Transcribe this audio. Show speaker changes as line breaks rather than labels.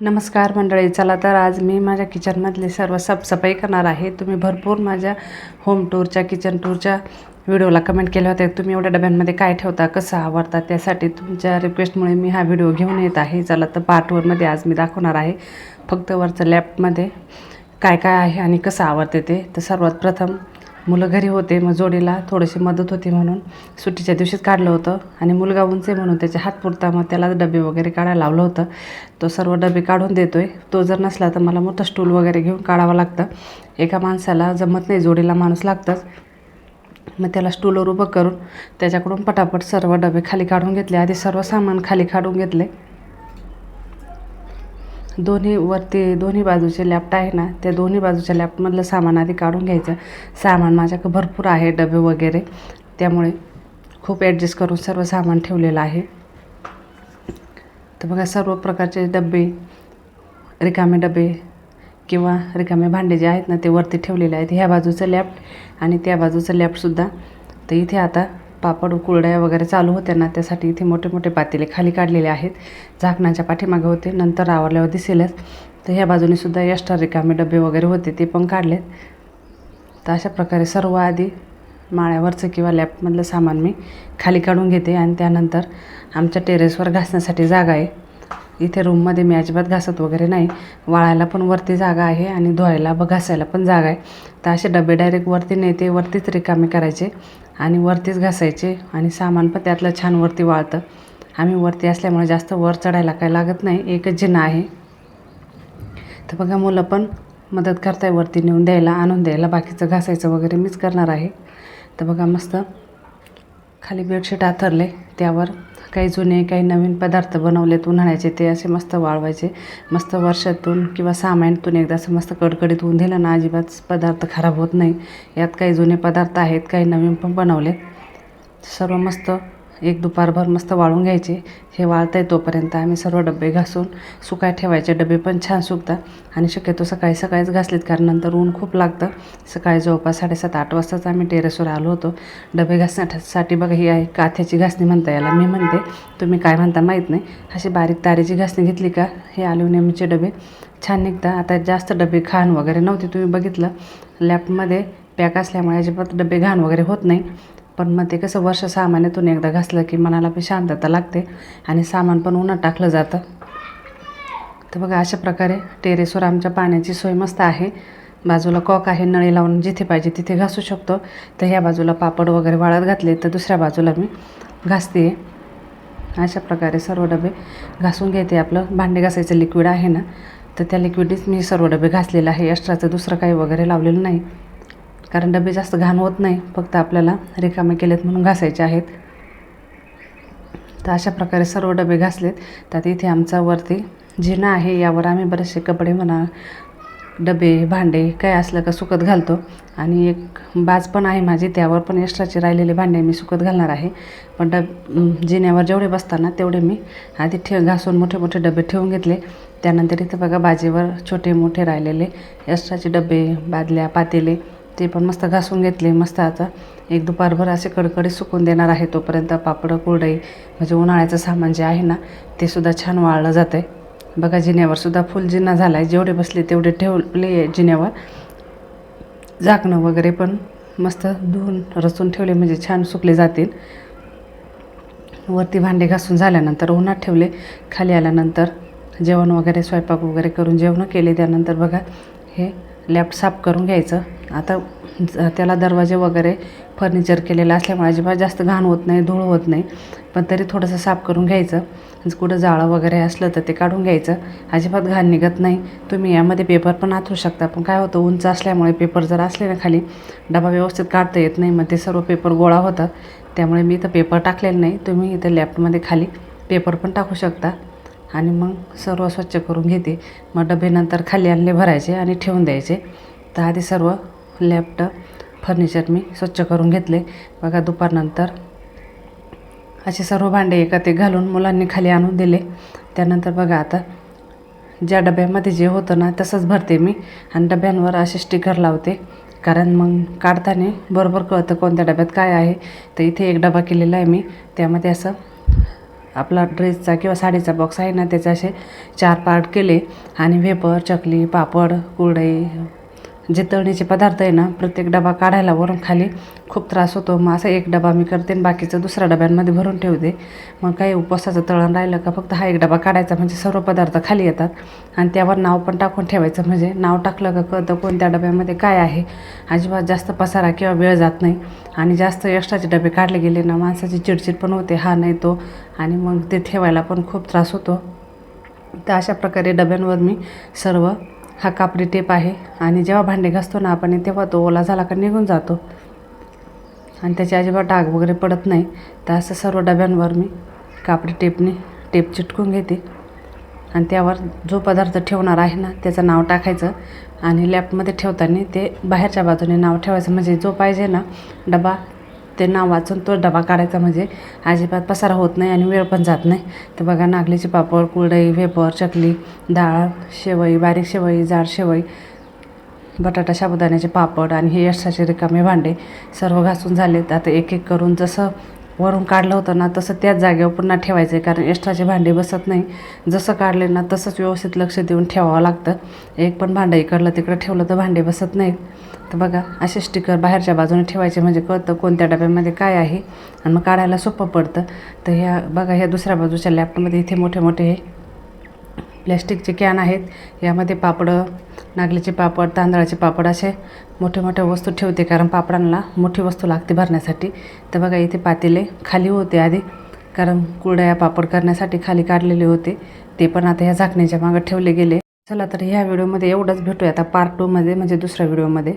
नमस्कार मंडळी चला तर आज मी माझ्या किचनमधली सर्व साफसफाई करणार आहे. तुम्ही भरपूर माझ्या होम टूरच्या किचन टूरच्या व्हिडिओला कमेंट केले होते तुम्ही एवढ्या डब्यांमध्ये काय ठेवता कसं आवडता त्यासाठी तुमच्या रिक्वेस्टमुळे मी हा व्हिडिओ घेऊन येत आहे. चला तर पार्ट वनमध्ये आज मी दाखवणार आहे. फक्त वरचं लॅपमध्ये काय काय आहे आणि कसं आवडते ते. तर सर्वात प्रथम मुलं घरी होते मग जोडीला थोडीशी मदत होती म्हणून सुट्टीच्या दिवशीच काढलं होतं. आणि मुलगा उंच आहे म्हणून त्याच्या हात पुरता मग त्याला डबे वगैरे काढायला लावलं होतं. तो सर्व डबे काढून देतो आहे तो जर नसला तर मला मोठं स्टूल वगैरे घेऊन काढावं लागतं. एका माणसाला जमत नाही जोडीला माणूस लागतंच. मग त्याला स्टूलवर उभं करून त्याच्याकडून पटापट सर्व डबे खाली काढून घेतले. आधी सर्व सामान खाली काढून घेतले. दोन्ही वरती दोन्ही बाजूचे लॅप्ट आहे ना त्या दोन्ही बाजूच्या लॅपमधलं सामान आधी काढून घ्यायचं. सामान माझ्याकडे भरपूर आहे डबे वगैरे. त्यामुळे खूप ॲडजस्ट करून सर्व सामान ठेवलेलं आहे. तर बघा सर्व प्रकारचे डबे रिकामे डबे किंवा रिकामे भांडे जे आहेत ना ते वरती ठेवलेले आहेत. ह्या बाजूचं लॅफ्ट आणि त्या बाजूचं लॅफ्टसुद्धा तर इथे आता पापड कुरड्या वगैरे चालू होत्या ना त्यासाठी इथे मोठे मोठे पातेले खाली काढलेले आहेत. झाकणाच्या पाठीमागे होते नंतर आवरल्यावर दिसेलच. तर ह्या बाजूने सुद्धा एक्स्ट्रा रिकामे डबे वगैरे होते ते पण काढलेत. तर अशा प्रकारे सर्व आधी माळ्यावरचं किंवा लॅपमधलं सामान मी खाली काढून घेते आणि त्यानंतर आमच्या टेरेसवर घासण्यासाठी जागा आहे. इथे रूममध्ये मी अजिबात घासत वगैरे नाही. वाळायला पण वरती जागा आहे आणि धुवायला ब घासायला पण जागा आहे. तर असे डबे डायरेक्ट वरती नेते वरतीच रिकामे करायचे आणि वरतीच घासायचे आणि सामान पण त्यातलं छान वरती वाळतं. आम्ही वरती असल्यामुळे जास्त वर चढायला काय लागत नाही एकच जिना आहे. तर बघा मुलं पण मदत करताय वरती नेऊन द्यायला आणून द्यायला बाकीचं घासायचं वगैरे मीच करणार आहे. तर बघा मस्त खाली बेडशीट आथरले. त्यावर काही जुने काही नवीन पदार्थ बनवलेत उन्हाळ्याचे. ते असे मस्त वाळवायचे. मस्त वर्षातून किंवा सहा महिन्यातून एकदा असं मस्त कडकडीत होऊन दिलं ना अजिबात पदार्थ खराब होत नाही. यात काही जुने पदार्थ आहेत काही नवीन पण बनवलेत सर्व मस्त एक दुपारभर मस्त वाळून घ्यायचे. हे वाळत आहे तोपर्यंत आम्ही सर्व डबे घासून सुकाय ठेवायचे. डबे पण छान सुकतात आणि शक्यतो सकाळी सकाळीच घासलेत कारण नंतर ऊन खूप लागतं. सकाळी जवळपास साडेसात आठ वाजताच आम्ही टेरेसवर आलो होतो. डबे घासण्यासाठी बघा ही आहे काथ्याची घासणी म्हणता याला. मी म्हणते तुम्ही काय म्हणता माहीत नाही. अशी बारीक तारेची घासणी घेतली का? हे अल्युमिनियमचे डबे. छान निघतात. आता जास्त डबे घाण वगैरे नव्हते तुम्ही बघितलं. लॅपमध्ये पॅक असल्यामुळे अजिबात डबे घाण वगैरे होत नाही. पण मग ते कसं वर्ष सहा महिन्यातून एकदा घासलं की मनाला पण शांतता लागते आणि सामान पण उन्हात टाकलं जातं. तर बघा अशा प्रकारे टेरेसवर आमच्या पाण्याची सोय मस्त आहे. बाजूला कॉक आहे नळी लावून जिथे पाहिजे तिथे घासू शकतो. तर ह्या बाजूला पापड वगैरे वाळत घातले तर दुसऱ्या बाजूला मी घासते. अशा प्रकारे सर्व डबे घासून घेते. आपलं भांडे घासायचं लिक्विड आहे ना तर त्या लिक्विडनीच मी सर्व डबे घासलेलं आहे. एक्स्ट्राचं दुसरं काही वगैरे लावलेलं नाही. कारण डबे जास्त घाण होत नाही फक्त आपल्याला रिकामे केलेत म्हणून घासायचे आहेत. तर अशा प्रकारे सर्व डबे घासलेत. त्यात इथे आमचा वरती जिना आहे यावर आम्ही बरेचसे कपडे म्हणा डबे भांडे काय असलं का सुकत घालतो. आणि एक बाज पण आहे माझी त्यावर पण एक्स्ट्राचे राहिलेले भांडे मी सुकत घालणार आहे. पण डब जिन्यावर जेवढे बसताना तेवढे मी आधी ठेव घासून मोठे मोठे डबे ठेवून घेतले. त्यानंतर इथं बघा बाजेवर छोटे मोठे राहिलेले एक्स्ट्राचे डबे बादल्या पातेले ते पण मस्त घासून घेतले मस्त आता. एक दुपारभर असे कडकडे सुकून देणार आहे तोपर्यंत पापडं कुरडई म्हणजे उन्हाळ्याचं सामान जे आहे ना ते सुद्धा छान वाळलं जातं आहे बघा जिन्यावर सुद्धा फुल जिन्ना झाला आहे जेवढे बसले तेवढे ठेवले जिन्यावर. झाकणं वगैरे पण मस्त धुवून रचून ठेवले म्हणजे छान सुकले जातील. वरती भांडे घासून झाल्यानंतर उन्हात ठेवले. खाली आल्यानंतर जेवण वगैरे स्वयंपाक वगैरे करून जेवणं केले. त्यानंतर बघा हे लॅप साफ करून घ्यायचं. आता त्याला दरवाजे वगैरे फर्निचर केलेलं असल्यामुळे अजिबात जास्त घाण होत नाही धूळ होत नाही. पण तरी थोडंसं साफ करून घ्यायचं. कुठं जाळं वगैरे असलं तर ते काढून घ्यायचं. अजिबात घाण निघत नाही. तुम्ही यामध्ये पेपर पण आथरू शकता. पण काय होतं उंच असल्यामुळे पेपर जर असले ना खाली डबा व्यवस्थित काढता येत नाही. मग ते सर्व पेपर गोळा होतात त्यामुळे मी इथं पेपर टाकलेलं नाही. तुम्ही इथं लॅपमध्ये खाली पेपर पण टाकू शकता. आणि मग सर्व स्वच्छ करून घेते. मग डबे नंतर खाली आणले भरायचे आणि ठेवून द्यायचे. तर आधी सर्व लॅपटॉप फर्निचर मी स्वच्छ करून घेतले. बघा दुपारनंतर असे सर्व भांडे एका ते घालून मुलांनी खाली आणून दिले. त्यानंतर बघा आता ज्या डब्यामध्ये जे होतं ना तसंच भरते मी आणि डब्यांवर असे स्टिकर लावते. कारण मग काढताना बरोबर कळतं कोणत्या डब्यात काय आहे. तर इथे एक डबा केलेला आहे मी. त्यामध्ये असं आपला ड्रेसचा किंवा साडीचा बॉक्स आहे ना त्याचे असे चार पार्ट केले. आणि वेपर चकली पापड कुरडई जे तळणीचे पदार्थ आहे ना प्रत्येक डबा काढायला वरून खाली खूप त्रास होतो. मग असा एक डबा मी करते आणि बाकीचं दुसऱ्या डब्यांमध्ये भरून ठेवते. मग काही उपवासाचं तळण राहिलं का फक्त हा एक डबा काढायचा म्हणजे सर्व पदार्थ खाली येतात. आणि त्यावर नाव पण टाकून ठेवायचं म्हणजे नाव टाकलं का कळतं कोणत्या डब्यामध्ये काय आहे. अजिबात जास्त पसारा किंवा वेळ जात नाही. आणि जास्त एक्स्ट्राचे डबे काढले गेले ना माणसाची चिडचिड पण होते हा नाही तो. आणि मग ते ठेवायला पण खूप त्रास होतो. तर अशा प्रकारे डब्यांवर मी सर्व हा कापडी टेप आहे. आणि जेव्हा भांडे घासतो ना आपण तेव्हा तो ओला झाला का निघून जातो. आणि त्याची अजिबात डाग वगैरे पडत नाही. तर असं सर्व डब्यांवर मी कापडी टेपने टेप चिटकून घेते. आणि त्यावर जो पदार्थ ठेवणार आहे ना त्याचं नाव टाकायचं. आणि लॅपमध्ये ठेवताना ते बाहेरच्या बाजूने नाव ठेवायचं. म्हणजे जो पाहिजे ना डबा ते नाव वाचून तो डबा काढायचा म्हणजे अजिबात पसारा होत नाही आणि वेळ पण जात नाही. तर बघा नागलीची पापड कुरडई वेपर चकली डाळ शेवई बारीक शेवई जाड शेवई बटाटा साबुदाण्याचे पापड आणि हे यशाचे रिकामे भांडे सर्व घासून झालेत. आता एक एक करून जसं वरून काढलं होतं ना तसं त्याच जागेवर पुन्हा ठेवायचं आहे कारण एक्स्ट्राचे भांडे बसत नाही. जसं काढले ना तसंच व्यवस्थित लक्ष देऊन ठेवावं लागतं. एक पण भांडं इकडलं तिकडं ठेवलं तर भांडे बसत नाहीत. तर बघा असे स्टिकर बाहेरच्या बाजूने ठेवायचे म्हणजे कळतं कोणत्या डब्यामध्ये काय आहे आणि मग काढायला सोपं पडतं. तर ह्या बघा ह्या दुसऱ्या बाजूच्या लॅपटॉपमध्ये इथे मोठे मोठे प्लॅस्टिकचे कॅन आहेत. यामध्ये पापडं नागलीचे पापड तांदळाचे पापड असे मोठे मोठ्या वस्तू ठेवते कारण पापडांना मोठी वस्तू लागते भरण्यासाठी. तर बघा इथे पातेले खाली होते आधी कारण कुरड्या पापड करण्यासाठी खाली काढलेले होते. ते पण आता ह्या झाकण्याच्या मागं ठेवले गेले. चला तर ह्या व्हिडिओमध्ये एवढंच भेटूया आता पार्ट टूमध्ये म्हणजे दुसऱ्या व्हिडिओमध्ये.